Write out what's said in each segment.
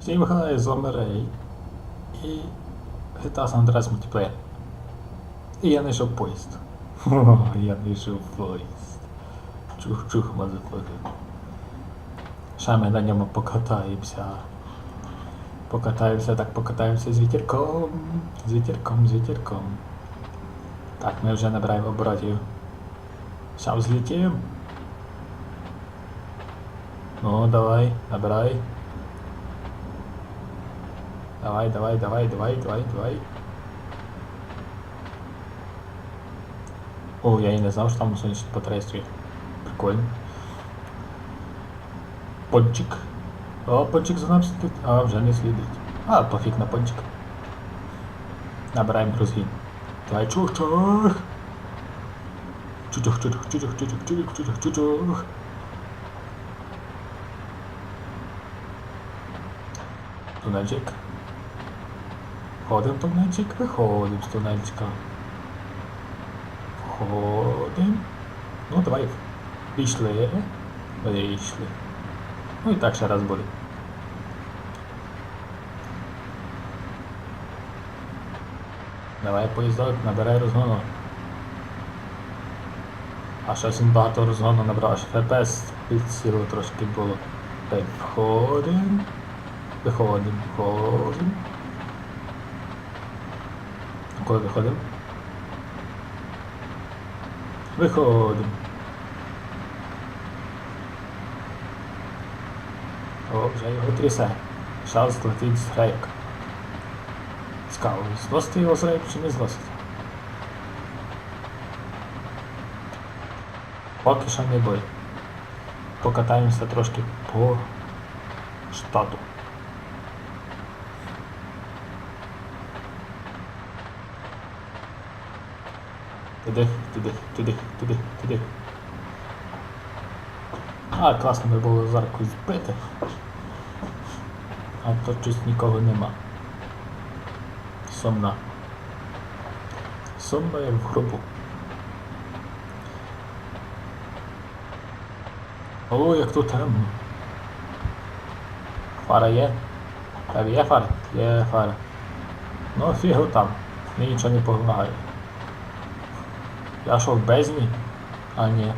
Всім грає з вами Рей і GTA San Andreas Multiplayer. І я знайшов поїзд. Я знайшов поїзд. Чух-чух, мазафаки. Ще ми на ньому покатаємося. Покатаємося, так покатаємося з вітерком. З вітерком, з вітерком. Так, ми вже набираємо оборотів. Сам злетим. Ну, давай, набирай. Давай, давай, давай, давай, давай, давай. О, я і не знав, що там сонячні батареї. Прикольно. Пончик. О, пончик за нами слідить. А, вже не слідить. А, пофіг на пончик. Набираємо розгін. Давай чух-чух. Чучух, чучух, чучух. Тунельчик. Входимо в тунельчик, виходимо з тунельчика. Входимо. Ну, давай. Пішли. Вийшли. Ну і так ще раз буде. Давай поїздок, набирай розгону. А щось він багато розгону набрав, аж ФПС підсіло трошки було. Так, входимо. Виходимо, виходимо. Коли виходимо? Виходимо. О, вже його трясе. Шанс летить з грейк. Цікаво, зносити його з грейк чи не зносити? Поки що не бой. Покатаємося трошки по штату. Туди, туди, туди, туди, туди. А, класно би було когось збити. А то щось нікого нема. Сумна. Сумна як в гробу. О, як тут темно. Фара є? Тебе є фара? Є фара. Ну, фігу там. Мені нічого не допомагає. Я що в бездні? А ні,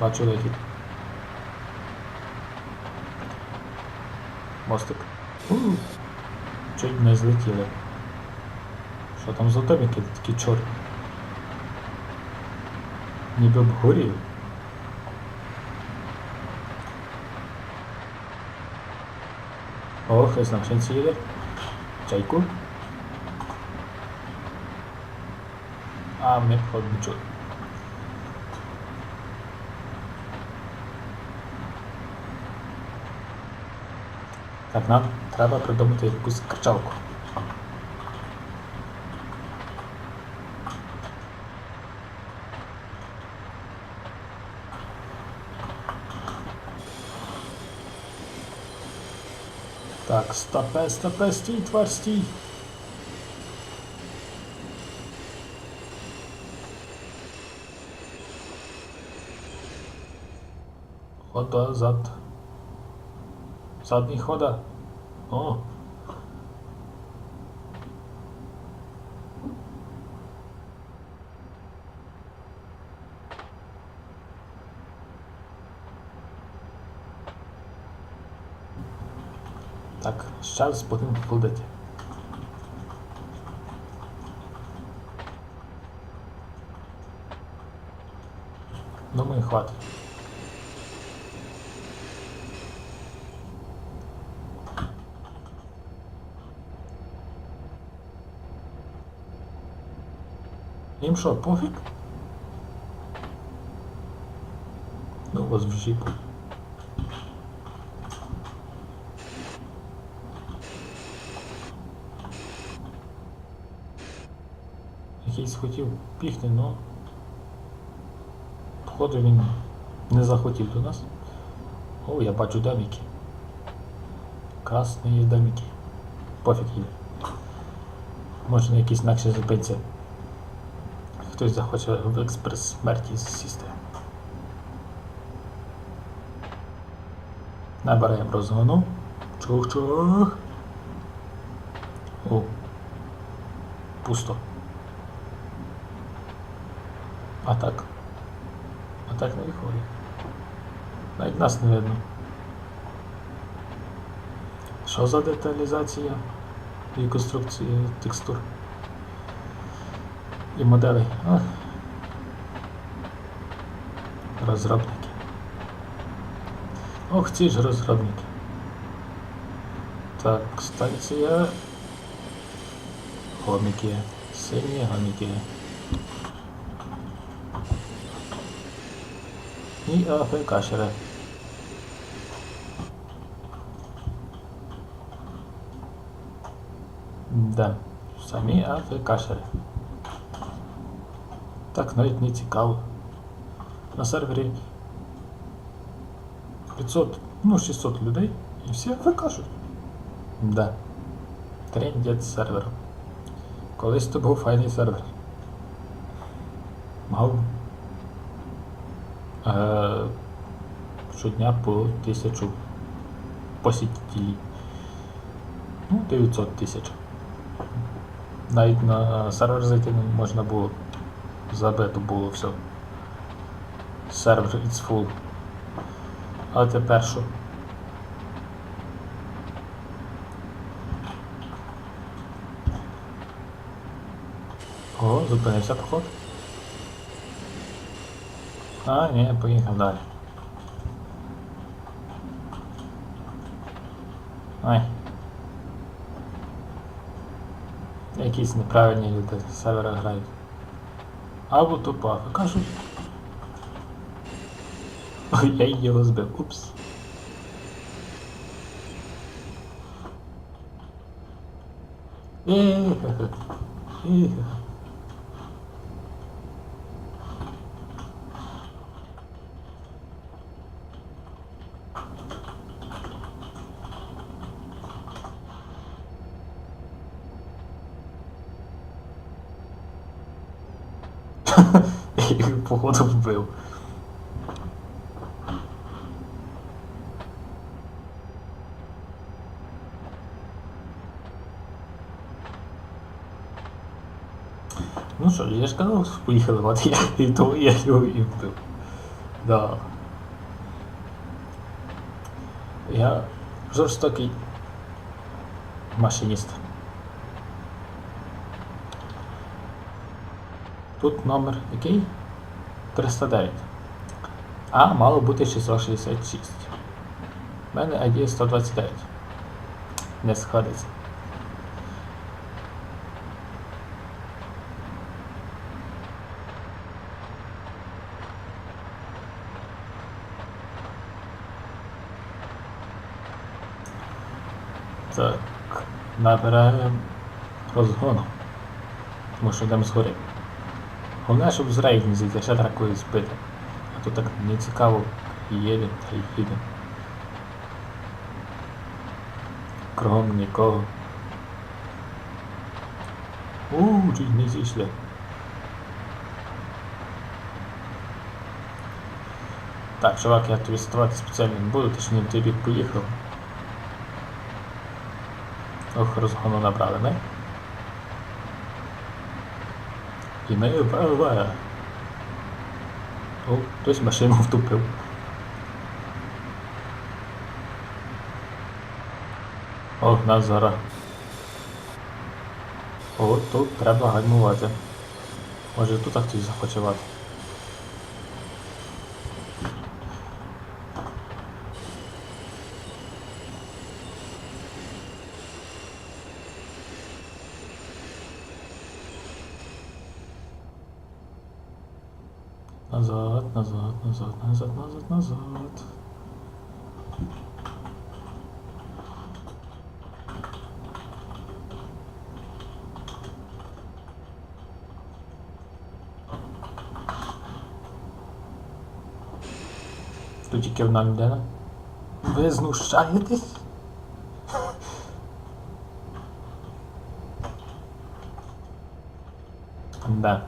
бачу вихід. Мостик. Чуть не злетіли. Що там за домики такі чорні? Ніби б горів. О, хтось на машинці їде. Чайку. А ми походу не Так, нам треба придумати якусь кричалку. Так, стопе, стопе, стій, тварь, стій. Хода, зад. Задній хода. О. Так, зараз будемо ходити. Думаю, хватить. Їм що, пофіг? Ну, вас в жіпу. Якийсь хотів бігти, но походу він не захотів до нас. О, я бачу домики. Красні домики. Пофіг їде. Може на якісь інакше зупинці хтось захоче в експрес смерті сісти. Набираємо розгону. Чух-чух. О. Пусто. А так. А так не виходить. Навіть нас не видно. Що за деталізація і конструкція текстур? І моделей. А. Розробники. Ох, ці ж розробники. Так, станція. Гоміки. Сині гоміки. І АФКшери. Да, самі АФКшери. Так навіть не цікаво. На сервері 500, ну 600 людей і всі АФКшуть. Да. Трендять сервер. Колись то був файний сервер. Мав е, щодня по тисячу посітителів. Ну, 900 тисяч. Навіть на сервер зайти можна було. Забито було все. Сервер it's full. А тепер що? О, зупинився поход. А, ні, поїхав далі. Ай. Якісь неправильні люди з сервера грають. Або тупо, Кажу. Ой, я її розбив. Упс. Ех, ех. Я їх походу вбив. Ну що, я ж казав, поїхали, от я і того я його і вбив. Да. Я жорстокий машиніст. Тут номер який? 309. А мало бути 666. У мене ID 129. Не сходиться. Так, набираємо розгону. Тому що йдемо згори. Головне, щоб з рейд не зійти, ще треба збити. А то так не цікаво їде та й їде. Кругом нікого. Ууу, чуть не зійшли. Так, чувак, я тобі ставати спеціально не буду, ти ж поїхав. Ох, розгону набрали, не? І ми вбиває. О, хтось машину втупив. О, нас зараз. О, тут треба гальмувати. Може тут хтось захоче назад, назад, назад, назад, назад. Тут тільки одна людина. Ви знущаєтесь? Да.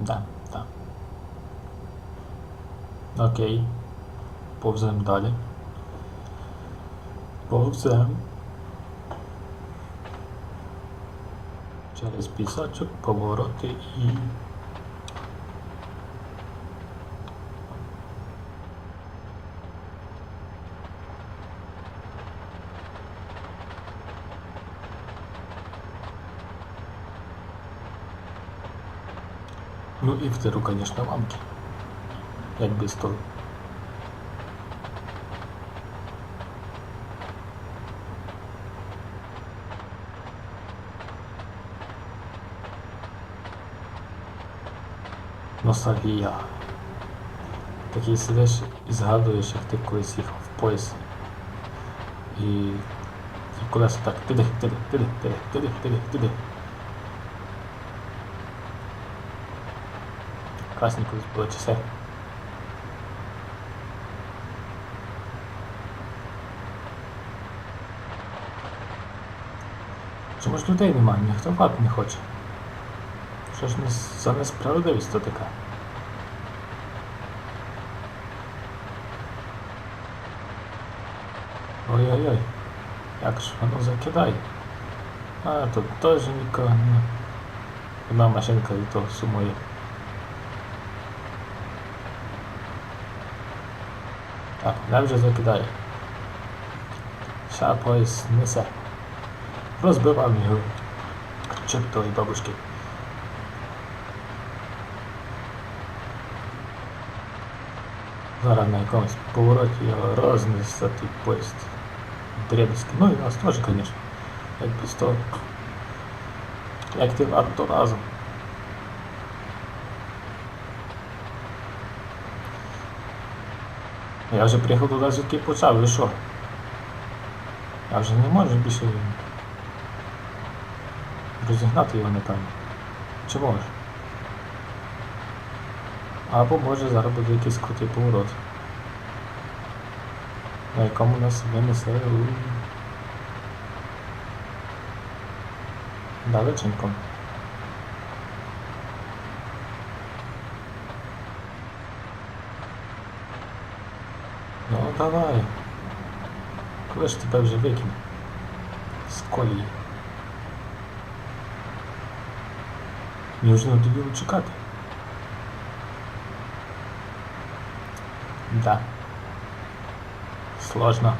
Да, да. Окей. Повзаємо далі. Повзем. Через пісочок, повороти і. Ну і в тиру, звісно, мамки. Як без того. Ностальгія. Такий сидиш і згадуєш, як ти колись їхав в поїзд. І, і колесо так тиди, тиди, тиди, тиди, тиди, тиди, тиди. Були часи. Чому ж людей немає? Ніхто вати не хоче. Що ж не за несправедливість то така? Ой-ой-ой, як ж воно закидає. А, тут теж нікого не. Одна машинка і то сумує. Мене вже закидає. Ща поїзд несе. Розбивав його к бабушки. Зараз на якомусь повороті його рознесе той поїзд. Дребезки. Ну і нас теж, звісно. Як того. Як ти варто разом. Я вже приїхав туди, звідки почав, ви що? Я вже не можу більше розігнати його, напевно. Чи можеш? Або може зараз буде якийсь крутий поворот. На якому нас винесе далеченько. Ну давай. Коли ж тебе вже викине? З колії. Мені вже надоїло чекати. Да. Сложно.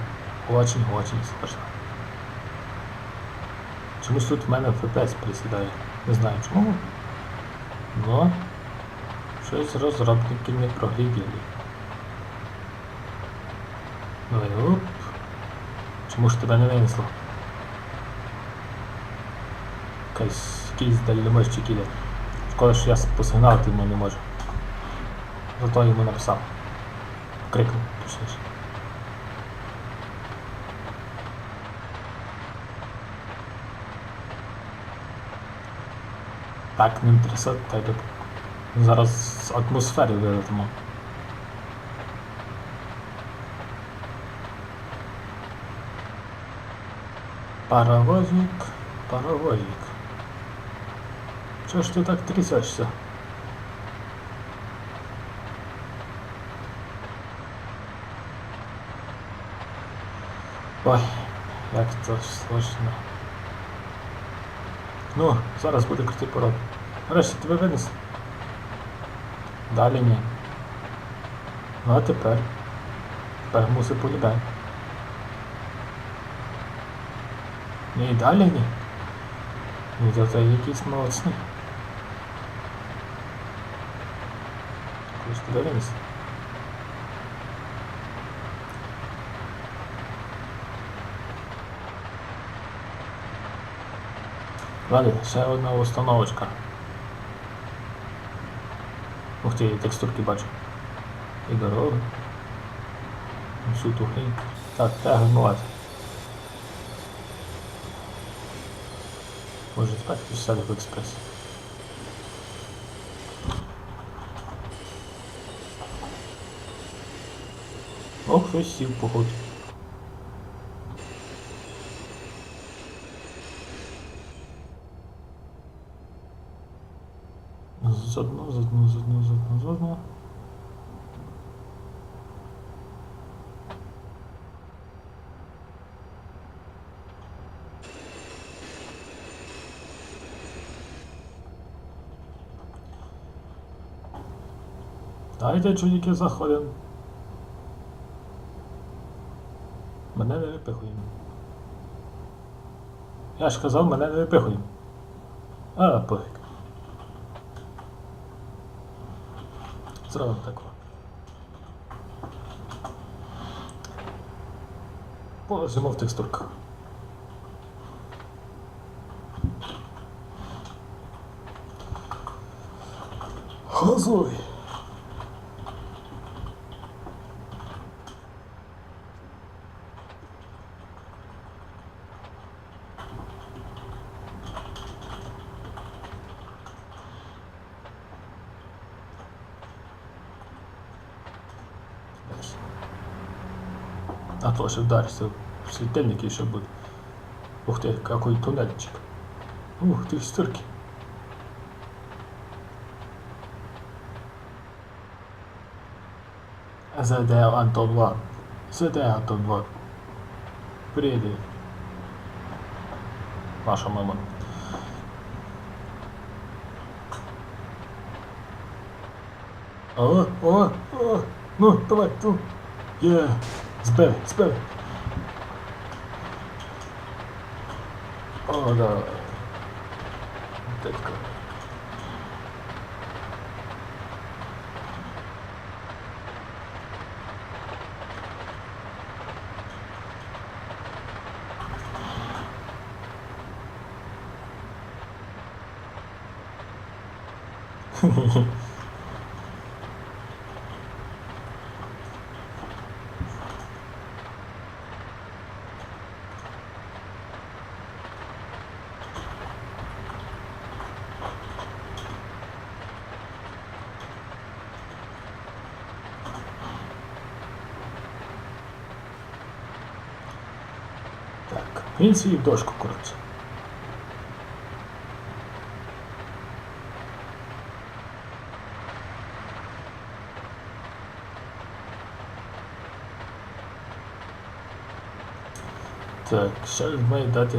Очень-очень сложно. Чомусь тут в мене FPS присідає. Не знаю чому. Но щось розробники не прогляділи. Давай, оп. Чому ж тебе не винесло? Якийсь дальноморщик іде. Шкода, що я посигналити йому не можу. Зато йому написав. Крикнув, точніше. Так, не трясе тебе. Зараз з атмосфери вилетимо. Паровозик, паровозик. Чого ж ти так трясешся? Ой, як це сложно. Ну, зараз буде крутий порог. Нарешті тебе винес. Далі ні. Ну а тепер. Тепер мусить полюбе. Ні, далі ні. Ну то це якийсь молодцний. Коли ж? Далі, ще одна установочка. Ух ти, текстурки бачу. І дорога. Всю ту. Так, треба гальмувати. Може тепер сяде в експрес. Ох, хтось сів походу. З одного, з одного, з одного, з одного, з одного. Дайте чоловіки заходимо. Мене не випихуємо. Я ж казав, мене не випихуємо. А, пофіг. Зробимо тако. Положимо в текстурках. Газуй. Ще вдаришся в світильник і ще. Ух ти, який тунельчик. Ух ти, стирки. ЗД Антон Ван. ЗД Антон Ван. Привіт. Ваша мама. О, о, о, ну, давай, ну. Є, збив, збив. О, да. Дядько. Так, він свій дошку, коротше. Так, він має дати?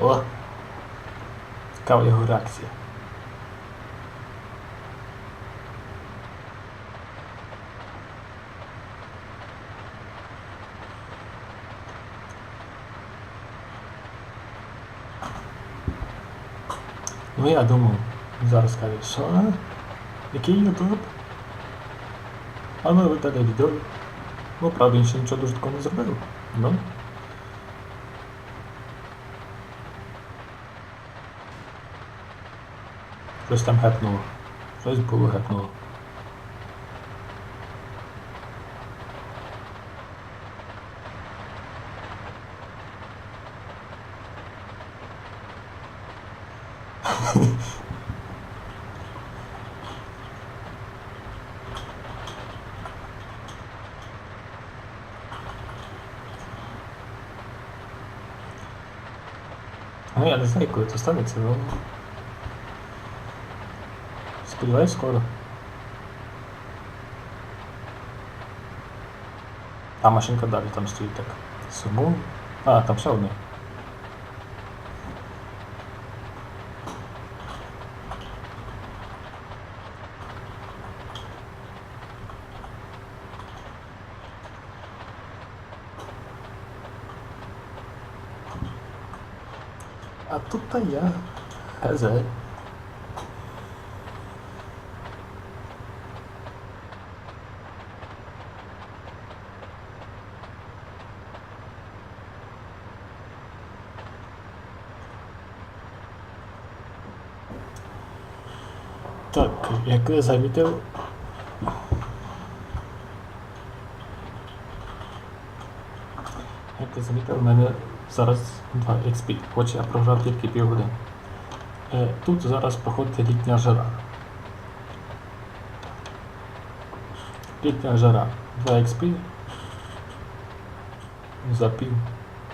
О! Цікава його реакція. Ну я думав, зараз скаже, що? Який ютуб? А ну видали відео. Ну, правда, він ще нічого дуже такого не зробив. Ну. Щось там гепнуло. Щось було гепнуло. Ну я не знаю, коли це станеться, але... Сподіваюсь, скоро. А машинка далі там стоїть так. Суму. А, там ще одне. А тут та я. Хазяй. Так, як ви замітили. Як ви замітили, в мене зараз 2 XP, хоч я програв тільки півгодини. Е, Тут зараз проходить літня жара. Літня жара. 2 XP за пів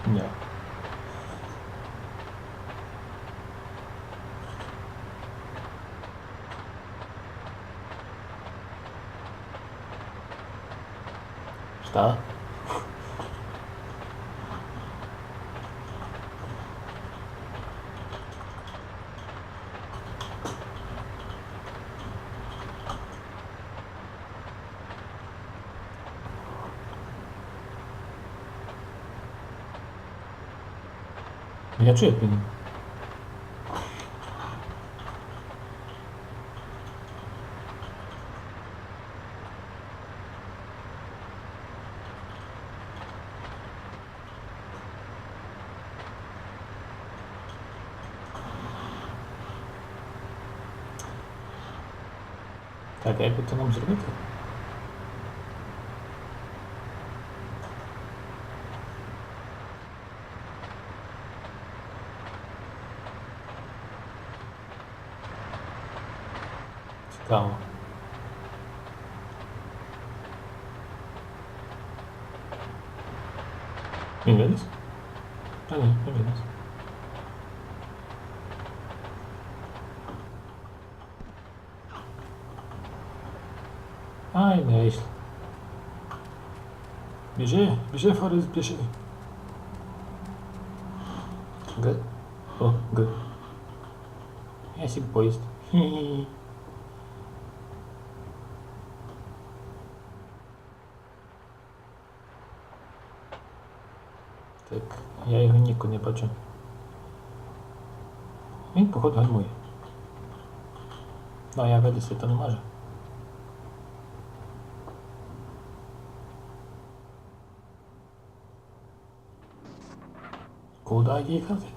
дня. Та. Я чую, як він. Так, а як би це нам зробити? Цікаво. Він виліз? Та ні, не виліз. Не вийшло. Біжи, біжи, Форест, біжи. Г. О, Г. Я сів поїзд. Хі-хі. Так, я його ніку не бачу. Він, походу, гальмує. Ну, а я вилізти то не можу. 古代銀貨券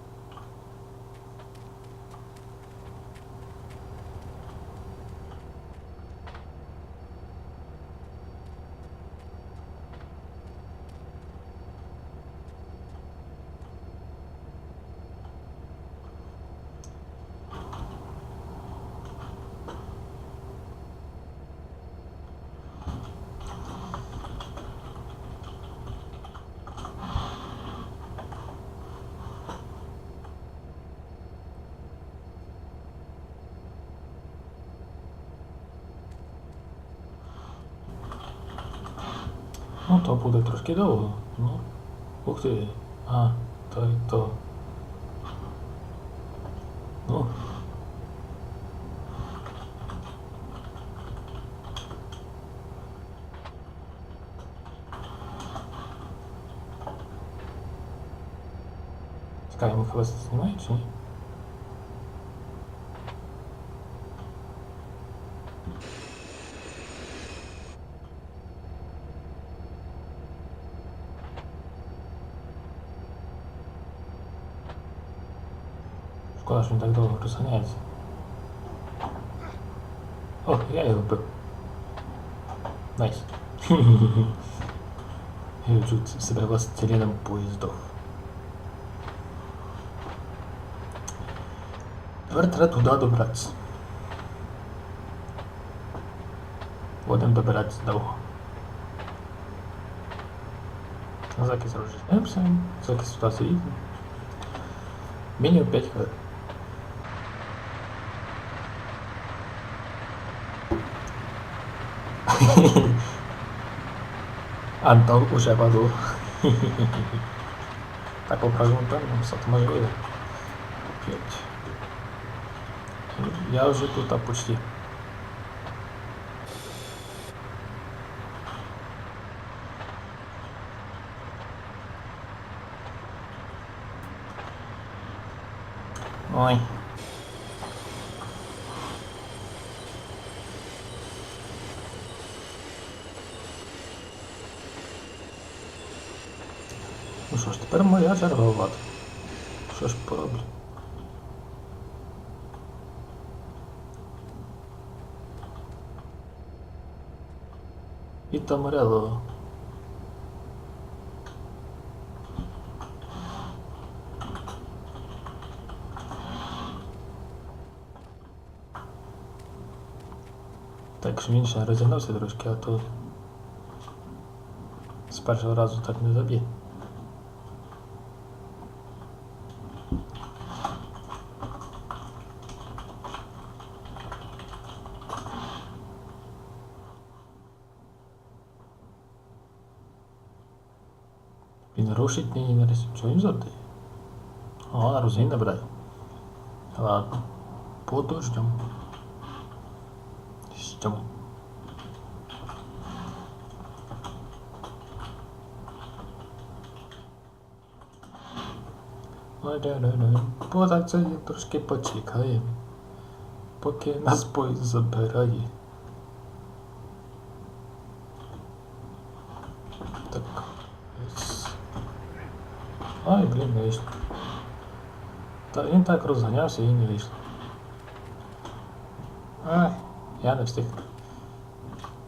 то буде трошки довго. Ну, ух ти. А, то й то. Ну. Чекай, ми хвост знімає чи ні? Що так довго розганяється. О, я його вбив. Найс. Я відчув себе властелином поїздов. Тепер треба туди добратися. Будемо добиратися довго. Закис розжинаємося, закис сюди заїдемо. Мінімум 5 хвилин. Антон уже падал. Так поправимо певно, сот може вийде. П'ять. Я вже тут а, почти. Ой. Тепер моя черга ловати. Що ж пороблю? І Тамарело. Так що він ще розігнався трошки, а то з першого разу так не заб'є. Не рисує. Чого він завдає? О, розгін набирає. Ладно. Подождем. Ждем. Так це трошки почекаємо. Поки нас поїзд забирає. Ай, блін, не вийшло. Та він так розганявся і не вийшло. Ай, я не встиг.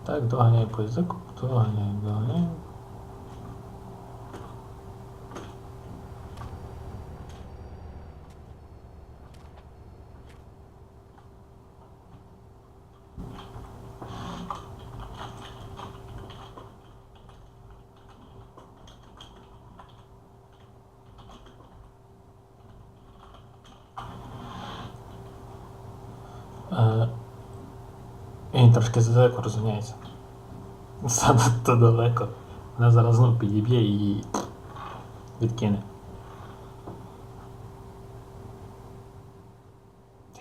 Так, доганяй поїздок, доганяй, доганяй. Е, Він трошки задалеко розганяється. Занадто далеко. Вона зараз знов підіб'є і відкине.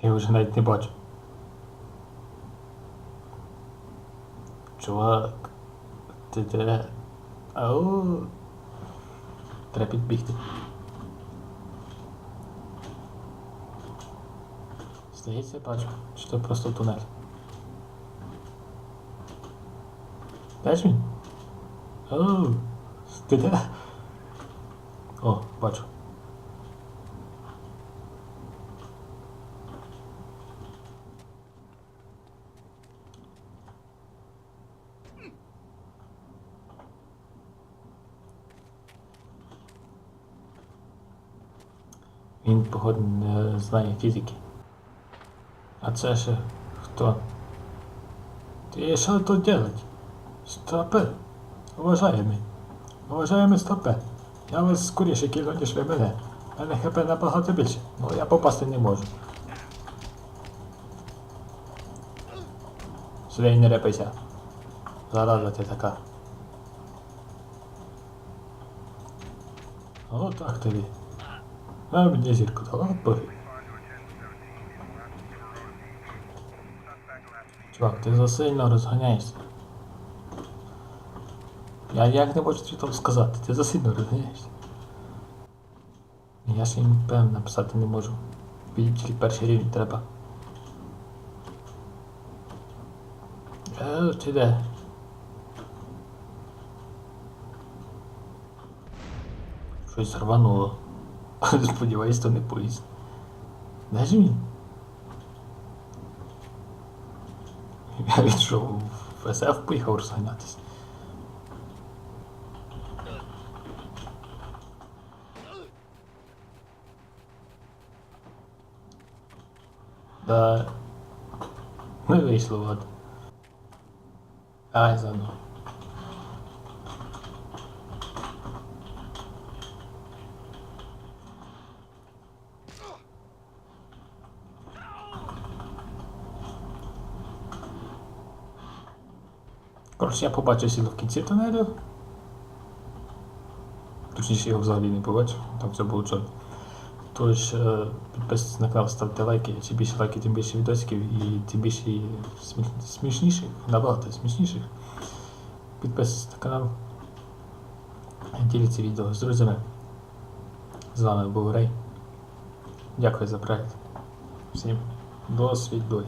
Я його вже навіть не бачу. Чувак, ти де? Ау. Треба підбігти. Здається, бачу, що це просто тунель. Він? Оу, ти? О, бачу. Він, походу, не знає фізики. А це ще хто? Ти що тут делать? Стопе. Уважаємий. Уважаємий стопе. Я вас скоріше кину, ніж ви мене. Мене хп набагато більше, але я попасти не можу. Сюди не репайся. Зараза ти така. О, так тобі. А мені зірку дала, пофіг. Чувак, ти засильно розганяєшся. Я як не можу тобі сказати, ти засильно розганяєшся. Я ще їм певно написати не можу. Мені тільки перший рівень треба. Е, ти де? Щось рвануло. Сподіваюсь, то не поїзд. Де ж він? Я він що, в СФ поїхав розганятись. Да. Не вийшло, ладно. Ай, заново. Коротше, я побачив сіло в кінці тунелю. Точніше, його взагалі не побачив, там все було чорно. Тож, е, підписуйтесь на канал, ставте лайки. Чим більше лайків, тим більше відосиків і тим більше смішніших, набагато смішніших. Підписуйтесь на канал. Діліться відео з друзями. З вами був Рей. Дякую за перегляд. Всім до свідомі.